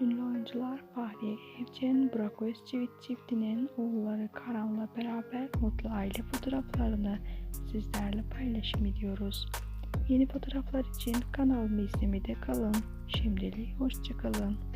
Ünlü oyuncular Fahriye Evcen, Burak Özçivit çiftinin oğulları Karan'la beraber mutlu aile fotoğraflarını sizlerle paylaşım ediyoruz. Yeni fotoğraflar için kanalımı izlemede kalın. Şimdilik hoşçakalın.